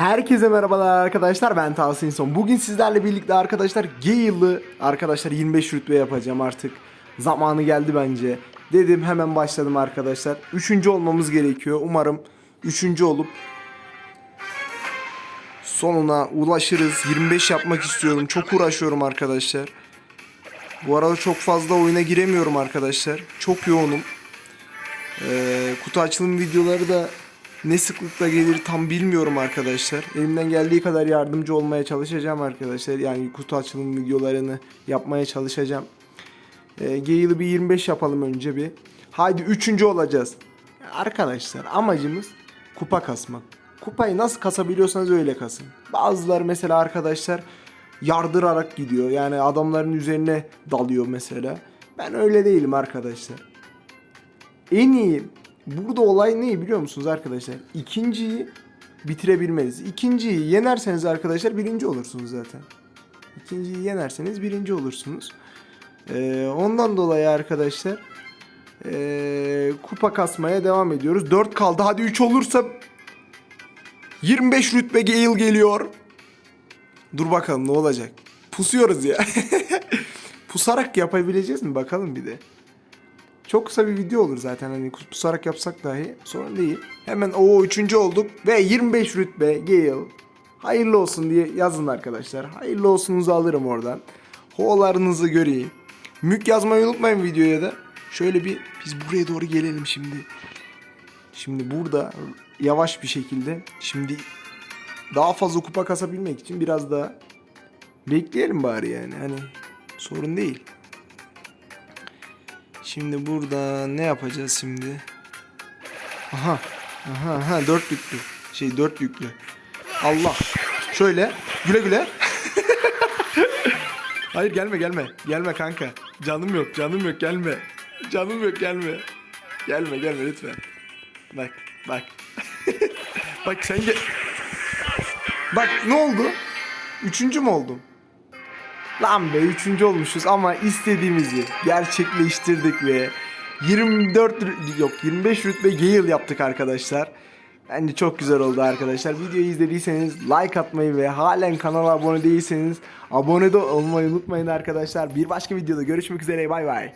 Herkese merhabalar arkadaşlar ben Tahsin İnson. Bugün sizlerle birlikte arkadaşlar Gale'ı arkadaşlar 25 rütbe yapacağım artık. Zamanı geldi bence. Dedim hemen başladım arkadaşlar. Üçüncü olmamız gerekiyor. Umarım üçüncü olup sonuna ulaşırız. 25 yapmak istiyorum. Çok uğraşıyorum arkadaşlar. Bu arada çok fazla oyuna giremiyorum arkadaşlar. Çok yoğunum. Ee, kutu açılım videoları da ne sıklıkla gelir tam bilmiyorum arkadaşlar. Elimden geldiği kadar yardımcı olmaya çalışacağım arkadaşlar. Yani kutu açılım videolarını yapmaya çalışacağım. Ee, Gale'ı bir 25 yapalım önce bir. Haydi üçüncü olacağız. Arkadaşlar amacımız kupa kasmak. Kupayı nasıl kasabiliyorsanız öyle kasın. Bazıları mesela arkadaşlar yardırarak gidiyor. Yani adamların üzerine dalıyor mesela. Ben öyle değilim arkadaşlar. En iyi burada olay ne biliyor musunuz arkadaşlar? İkinciyi bitirebilmeniz. İkinciyi yenerseniz arkadaşlar birinci olursunuz zaten. İkinciyi yenerseniz birinci olursunuz. Ee, ondan dolayı arkadaşlar ee, kupa kasmaya devam ediyoruz. 4 kaldı. Hadi 3 olursa 25 rütbe Gale geliyor. Dur bakalım ne olacak. Pusuyoruz ya. Pusarak yapabileceğiz mi bakalım bir de. Çok kısa bir video olur zaten hani pusarak yapsak dahi sorun değil. Hemen o üçüncü olduk ve 25 rütbe Gale. Hayırlı olsun diye yazın arkadaşlar. Hayırlı olsunuzu alırım oradan. Ho'larınızı göreyim. Mük yazmayı unutmayın videoya da. Şöyle bir biz buraya doğru gelelim şimdi. Şimdi burada yavaş bir şekilde şimdi daha fazla kupa kasabilmek için biraz daha bekleyelim bari yani. Hani sorun değil. Şimdi burada ne yapacağız şimdi? Aha. Aha aha dört yüklü. Şey dört yüklü. Allah. Şöyle. Güle güle. Hayır gelme gelme. Gelme kanka. Canım yok canım yok gelme. Canım yok gelme. Gelme gelme lütfen. Bak bak. bak sen gel. Bak ne oldu? Üçüncü mü oldum? Lan be üçüncü olmuşuz ama istediğimizi gerçekleştirdik ve 24 rü- yok 25 rütbe Gale yaptık arkadaşlar. Bence çok güzel oldu arkadaşlar. Videoyu izlediyseniz like atmayı ve halen kanala abone değilseniz abone de olmayı unutmayın arkadaşlar. Bir başka videoda görüşmek üzere bay bay.